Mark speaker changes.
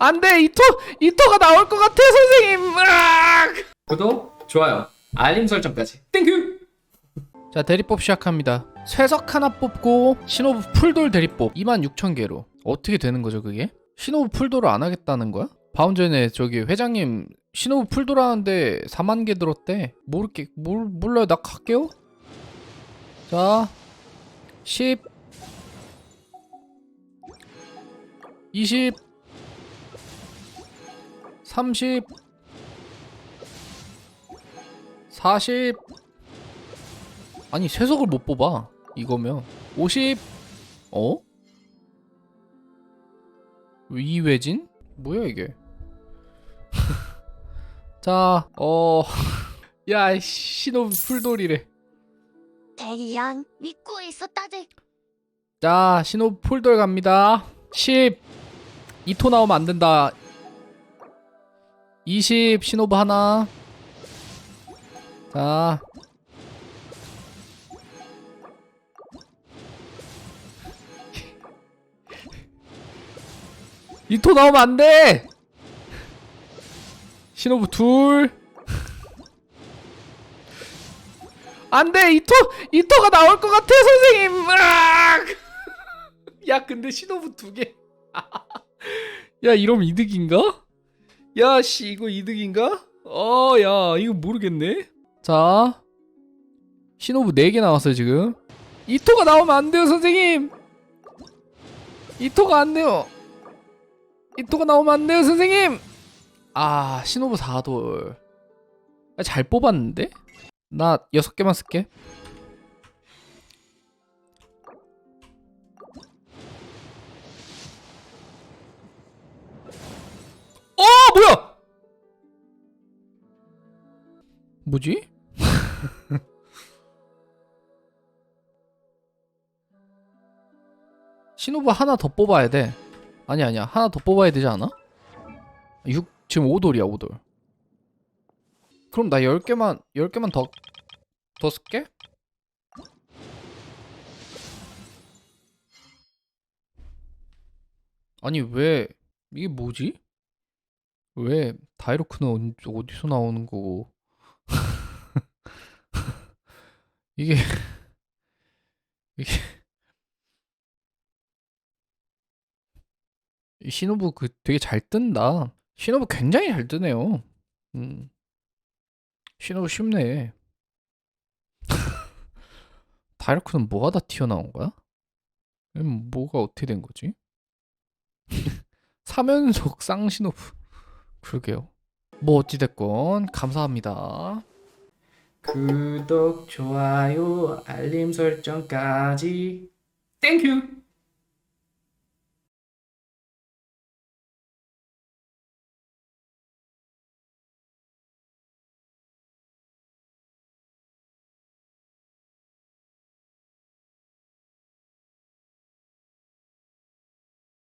Speaker 1: 안돼 이토 이토가 나올 것 같아 선생님. 으악!
Speaker 2: 구독, 좋아요, 알림 설정까지. 땡큐!
Speaker 1: 자 대리법 시작합니다. 쇠석 하나 뽑고 신호부 풀돌 대리법 26,000개로 어떻게 되는 거죠 그게? 신호부 풀돌을 안 하겠다는 거야? 다음 전에 저기 회장님 신호부 풀돌 하는데 4만 개 들었대. 모르게 몰 몰라요 나 갈게요. 자 10 20 30 40 아니 쇠석을 못 뽑아 이거면 50 어? 이외진? 뭐야 이게 자, 어... 야, 신호 풀돌이래.
Speaker 3: 대리양 믿고 있었다지.
Speaker 1: 자, 신호 풀돌 갑니다. 10. 2토 나오면 안 된다. 20. 신호부 하나. 자. 이토 나오면 안 돼! 신호부 둘. 안 돼! 이토! 이토가 나올 것 같아, 선생님! 으악! 야 근데 신호부 두 개. 야 이러면 이득인가? 야 씨 이거 이득인가? 어 야 이거 모르겠네. 자 신호부 네개 나왔어요 지금. 이토가 나오면 안 돼요 선생님. 이토가 안 돼요. 이토가 나오면 안 돼요 선생님. 아 신호부 4돌. 아, 잘 뽑았는데? 나 여섯 개만 쓸게. 뭐야? 뭐지? 신호부 하나 더 뽑아야 돼. 아니 아니야 하나 더 뽑아야 되지 않아? 6 지금 5돌이야 5돌. 그럼 나 10개만 10개만 더 더 쓸게. 아니 왜 이게 뭐지? 왜 다이로크는 어디- 어디서 나오는 거고? 이게 이게 이 신호부 그 되게 잘 뜬다. 신호부 굉장히 잘 뜨네요. 음. 신호부 쉽네. 다이로크는 뭐가 다 튀어나온 거야? 음, 뭐가 어떻게 된 거지? 3연속 쌍신호부 그러게요 뭐 어찌됐건 감사합니다
Speaker 2: 구독, 좋아요, 알림 설정까지. 땡큐!